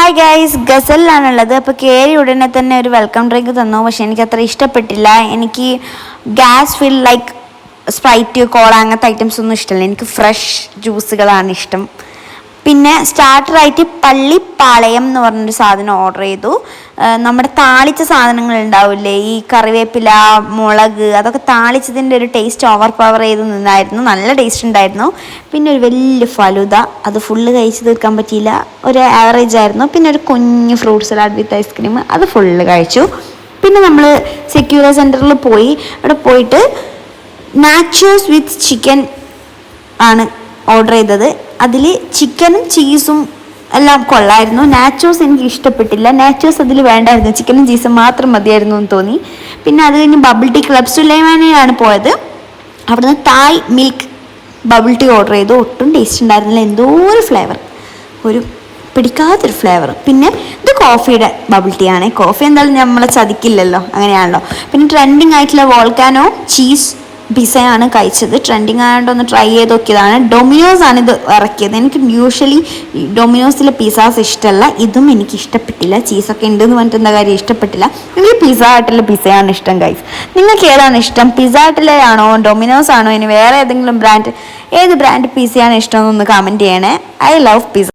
Hi guys ഗസലിലാണുള്ളത്. അപ്പോൾ കയറി ഉടനെ തന്നെ ഒരു വെൽക്കം ഡ്രിങ്ക് തന്നു. പക്ഷേ എനിക്ക് അത്ര ഇഷ്ടപ്പെട്ടില്ല. എനിക്ക് gas fill like Sprite cola അങ്ങനത്തെ ഐറ്റംസ് ഒന്നും ഇഷ്ടമല്ല എനിക്ക് ഫ്രഷ് ജ്യൂസുകളാണ് ഇഷ്ടം. പിന്നെ സ്റ്റാർട്ടറായിട്ട് പള്ളിപ്പാളയം എന്ന് പറഞ്ഞൊരു സാധനം ഓർഡർ ചെയ്തു. നമ്മുടെ താളിച്ച സാധനങ്ങൾ ഉണ്ടാവില്ലേ? ഈ കറിവേപ്പില മുളക് അതൊക്കെ താളിച്ചതിന്റെ ഒരു ടേസ്റ്റ് ഓവർ പവർ ചെയ്ത് നിന്നായിരുന്നു. നല്ല ടേസ്റ്റ് ഉണ്ടായിരുന്നു. പിന്നെ ഒരു വലിയ ഫലുദ. അത് ഫുള്ള് കഴിച്ച് തീർക്കാൻ പറ്റിയില്ല. ഒരു ആവറേജ് ആയിരുന്നു. പിന്നെ ഒരു കുഞ്ഞ് fruit salad with ice cream അത് ഫുള്ള് കഴിച്ചു. പിന്നെ നമ്മൾ സെക്യൂര സെന്ററിൽ പോയി. അവിടെ പോയിട്ട് നാച്ചോസ് വിത്ത് ചിക്കൻ ആണ് ഓർഡർ ചെയ്തത്. അതിൽ ചിക്കനും ചീസും എല്ലാം കൊള്ളായിരുന്നു. നാച്ചോസ് എനിക്ക് ഇഷ്ടപ്പെട്ടില്ല. നാച്ചോസ് അതിൽ വേണ്ടായിരുന്നു. ചിക്കനും ചീസും മാത്രം മതിയായിരുന്നു എന്ന് തോന്നി. പിന്നെ അത് കഴിഞ്ഞ് ബബിൾ ടീ ക്ലബ് സുലൈമാനയാണ് പോയത്. അവിടുന്ന് Thai milk bubble tea order ചെയ്തു. ഒട്ടും ടേസ്റ്റ് ഉണ്ടായിരുന്നില്ല. എന്തോ ഒരു ഫ്ലേവർ ഒരു പിടിക്കാത്തൊരു ഫ്ലേവർ പിന്നെ ഇത് കോഫിയുടെ ബബിൾ ടീ ആണ്. കോഫി എന്തായാലും നമ്മളെ ചതിക്കില്ലല്ലോ. അങ്ങനെയാണല്ലോ. പിന്നെ ട്രെൻഡിങ് ആയിട്ടുള്ള വോൾക്കാനോ ചീസ് പിസയാണ് കഴിച്ചത്. ട്രെൻഡിങ് ആയതുകൊണ്ട് ഒന്ന് ട്രൈ ചെയ്ത് നോക്കിയതാണ്. ഡൊമിനോസ് ആണ് ഇത് ഇറക്കിയത്. എനിക്ക് യൂഷ്വലി ഡൊമിനോസിലെ പിസാസ് ഇഷ്ടമല്ല ഇതും എനിക്ക് ഇഷ്ടപ്പെട്ടില്ല. ചീസൊക്കെ ഉണ്ട് എന്ന് പറഞ്ഞിട്ട് എന്താ കാര്യം? ഇഷ്ടപ്പെട്ടില്ല. എനിക്ക് പിസ്സ ആയിട്ടുള്ള പിസയാണ് ഇഷ്ടം ഗൈസ് നിങ്ങൾക്ക് ഏതാണ് ഇഷ്ടം? പിസ്സ ആയിട്ടുള്ള ആണോ? ഡൊമിനോസ് ആണോ? ഇനി വേറെ ഏതെങ്കിലും ബ്രാൻഡ് ഏത് ബ്രാൻഡ് പിസയാണ് ഇഷ്ടം എന്നൊന്ന് കമന്റ് ചെയ്യണേ. I love pizza